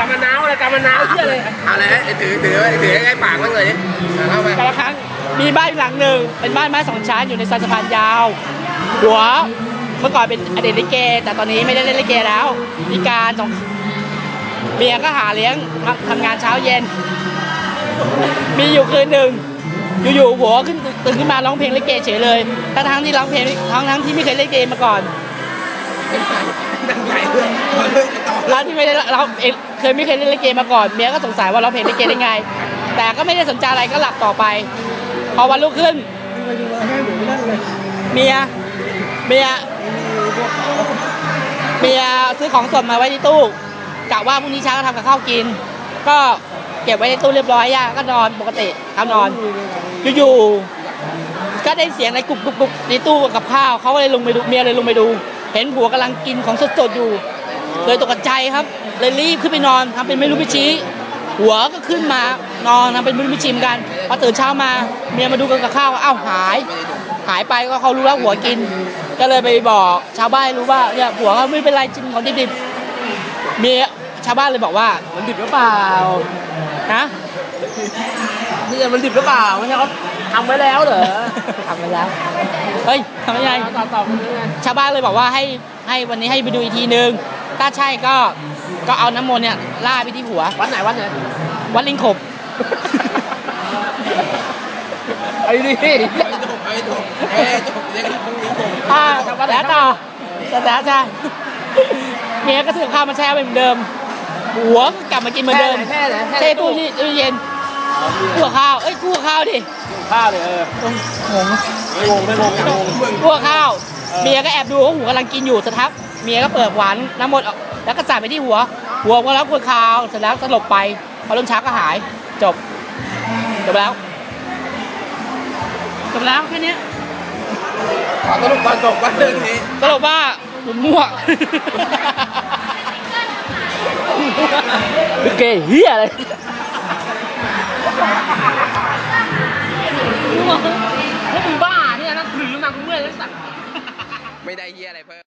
กามะนาวอะไรกามะนาวเชื่อเลยเอาเลยฮะถือถือถือใกล้ปากมันเลยดิเอาเข้าไปแต่ละครั้งมีบ้านอีกหลังหนึ่งเป็นบ้านไม้สองชั้นอยู่ในซอยสะพานยาวหัวเมื่อก่อนเป็นอดีตลิเก แต่ตอนนี้ไม่ได้เล่นลิเกแล้วพิการสองเมียก็หาเลี้ยงทำทำงานเช้าเย็น มีอยู่คืนหนึ่งอยู่ๆหัวขึ้นตื่นขึ้นมาร้องเพลงลิเกเฉยเลยทั้งทั้งๆที่ร้องเพลงทั้งทั้งๆที่ไม่เคยเล่นลิเกมาก่อนนั่งใหญ่เลยร้านที่ไม่ได้เราเอง เคยไม่เคยเล่นลิเกมาก่อนเมียก็สงสัยว่าเราเพลงลิเกได้ไง แต่ก็ไม่ได้สนใจอะไรก็หลับต่อไป พอวันรุ่งขึ้น เมีย เมีย เมียซื้อของสดมาไว้ที่ตู้กะว่าพรุ่งนี้เช้าก็ทำกับข้าวกิน ก็เก็บไว้ในตู้เรียบร้อยย่าก็นอนปกติเขานอน อยู่ๆก็ได้เสียงอะไรกรุบกรุบกรุบในตู้กับข้าวเขาเลยลงไปดูเมียเลยลงไปดู เห็นผัวกำลังกินของสดๆอยู่ เลยตกใจครับเลยรีบขึ้นไปนอนทำเป็นไม่รู้ไม่ชี้ หัวก็ขึ้นมานอนทำเป็นไม่รู้ไม่ชิมกันพอตื่นเช้ามาเมียมาดูกันกับข้าวเอ้าหาย หายไปก็เขารู้แล้วหัวกิน ก็เลยไปบอกชาวบ้านให้รู้ว่าเนี่ยหัวเขาไม่เป็นไรกินของดิบๆเมียชาวบ้านเลยบอกว่ามันดิบหรือเปล่านะนี่มันดิบหรือเปล่าไม่ใช่เขาทำไว้แล้วเหรอทำไปแล้วเฮ้ยทำยังไงต่อต่อมันยังไงชาวบ้านเลยบอกว่าให้ให้วันนี้ให้ไปดูอีกทีนึง ถ้าใช่ก็ก็เอาน้ำมนต์เนี่ยล่าดไปที่หัว วัดไหนวัดไหนวัดลิงขบ ไอ้นี่ไม่จบไม่จบเอ้ยจบเรียกพรุ่งนี้จบอ่าแล้วต่อแล้วจ้ะเมียก็ถือข้าวมาแช่ไว้เหมือนเดิม หัวก็กลับมากินเหมือนเดิมแค่ไหนแค่ไหนเช่ตู้ที่ตู้เย็นกู้กับข้าวเอ้ยกู้กับข้าวดิข้าวเลยเอองงไม่งงไม่งงงงกู้กับข้าว เมียก็แอบดูว่าหัวกำลังกินอยู่สักพัก เมียก็เปิดหวานน้ำมนต์ออกแล้วก็สาดไปที่หัว หัวก็แล้วกลัวข้าวเสร็จแล้วสลบไปพอเริ่มเช้าก็หายจบจบแล้วจบแล้วแค่เนี้ยขอสรุปตอนจบว่าเรื่องนี้สรุปว่าผมมั่วลิเกเฮียอะไรพวกมึงบ้าเนี่ยนะถือมากูเมื่อยแล้วสั่งไม่ได้เฮียอะไรเพิ่ม